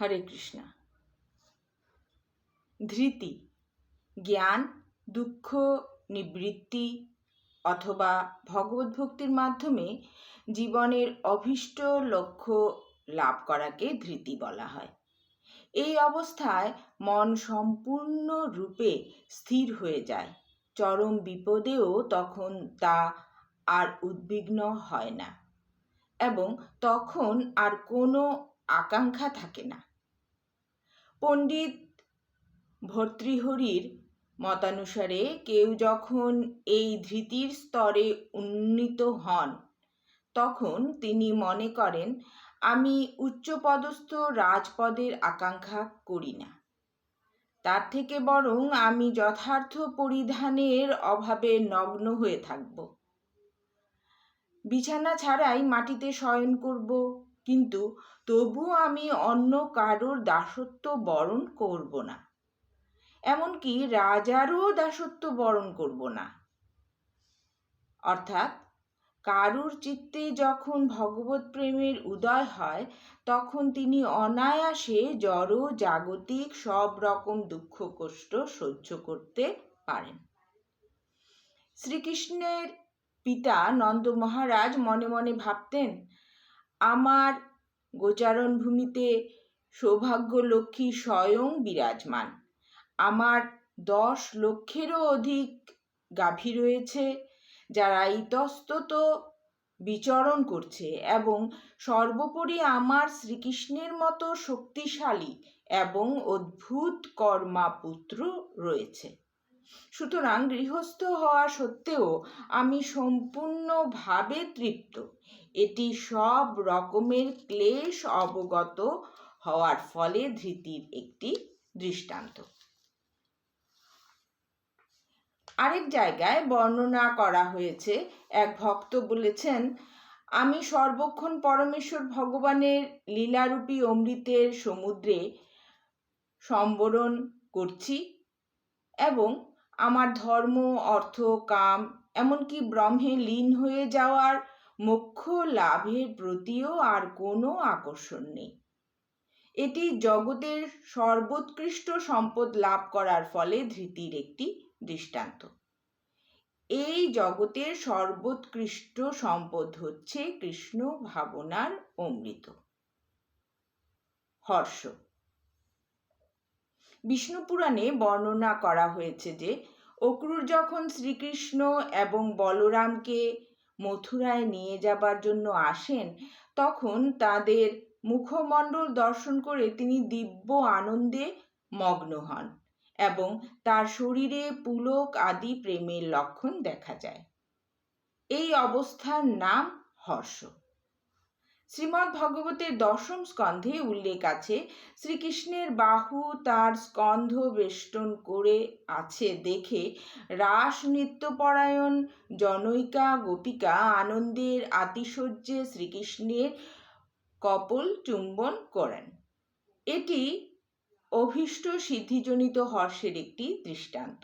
হরে কৃষ্ণ। ধৃতি, জ্ঞান, দুঃখ, নিবৃত্তি অথবা ভগবত ভক্তির মাধ্যমে জীবনের অভীষ্ট লক্ষ্য লাভ করাকে ধৃতি বলা হয়। এই অবস্থায় মন সম্পূর্ণ রূপে স্থির হয়ে যায়। চরম বিপদেও তখন তা আর উদ্বিগ্ন হয় না এবং তখন আর কোনো আকাঙ্ক্ষা থাকে না। পণ্ডিত ভর্তৃহরির মতানুসারে কেউ যখন এই ধৃতির স্তরে উন্নীত হন, তখন তিনি মনে করেন, আমি উচ্চপদস্থ রাজপদের আকাঙ্ক্ষা করি না। তার থেকে বরং আমি যথার্থ পরিধানের অভাবে নগ্ন হয়ে থাকব। বিছানা ছাড়াই মাটিতে শয়ন করব কিন্তু তবু আমি অন্য কারোর দাসত্ব বরণ করব না। এমনকি রাজারও দাসত্ব বরণ করব না। অর্থাৎ কারুর চিত্তে যখন ভগবত প্রেমের উদয় হয়, তখন তিনি অনায়াসে জড়, জাগতিক সব রকম দুঃখ, কষ্ট সহ্য করতে পারেন। শ্রীকৃষ্ণের পিতা নন্দ মহারাজ মনে মনে ভাবতেন আমার গোচারণ ভূমিতে সৌভাগ্য লক্ষ্মী স্বয়ং বিরাজমান। আমার দশ লক্ষেরও অধিক গাভী রয়েছে, যারা ইতস্তত বিচরণ করছে এবং সর্বোপরি আমার শ্রীকৃষ্ণের মতো শক্তিশালী এবং অদ্ভুত কর্মা পুত্র রয়েছে। সুতরাং গৃহস্থ হওয়া সত্ত্বেও আমি সম্পূর্ণভাবে তৃপ্ত। এটি সব রকমের ক্লেশ অবগত হওয়ার ফলে ধৃতির একটি দৃষ্টান্ত। আরেক জায়গায় বর্ণনা করা হয়েছে, এক ভক্ত বলেছেন, আমি সর্বক্ষণ পরমেশ্বর ভগবানের লীলারূপী অমৃতের সমুদ্রে সম্বরণ করছি এবং আমার ধর্ম, অর্থ, কাম, এমনকি ব্রহ্মে লীন হয়ে যাওয়ার মোক্ষ লাভের প্রতিও আর কোনো আকর্ষণ নেই। এটি জগতের সর্বোৎকৃষ্ট সম্পদ লাভ করার ফলে ধৃতির একটি দৃষ্টান্ত। এই জগতের সর্বোৎকৃষ্ট সম্পদ হচ্ছে কৃষ্ণ ভাবনার অমৃত। হর্ষ। বিষ্ণু পুরাণে বর্ণনা করা হয়েছে যে অক্রুর যখন শ্রীকৃষ্ণ এবং বলরামকে মথুরায় নিয়ে যাবার জন্য আসেন, তখন তাদের মুখমণ্ডল দর্শন করে তিনি দিব্য আনন্দে মগ্ন হন এবং তার শরীরে পুলক আদি প্রেমের লক্ষণ দেখা যায়। এই অবস্থার নাম হর্ষ। শ্রীমৎ ভগবতের দশম স্কন্ধে উল্লেখ আছে, শ্রীকৃষ্ণের বাহু তার স্কন্ধ বেষ্টন করে আছে দেখে রাস নৃত্যপরায়ণ জনৈকা গোপিকা আনন্দের আতিশয্যে শ্রীকৃষ্ণের কপল চুম্বন করেন। এটি অভীষ্ট সিদ্ধিজনিত হর্ষের একটি দৃষ্টান্ত।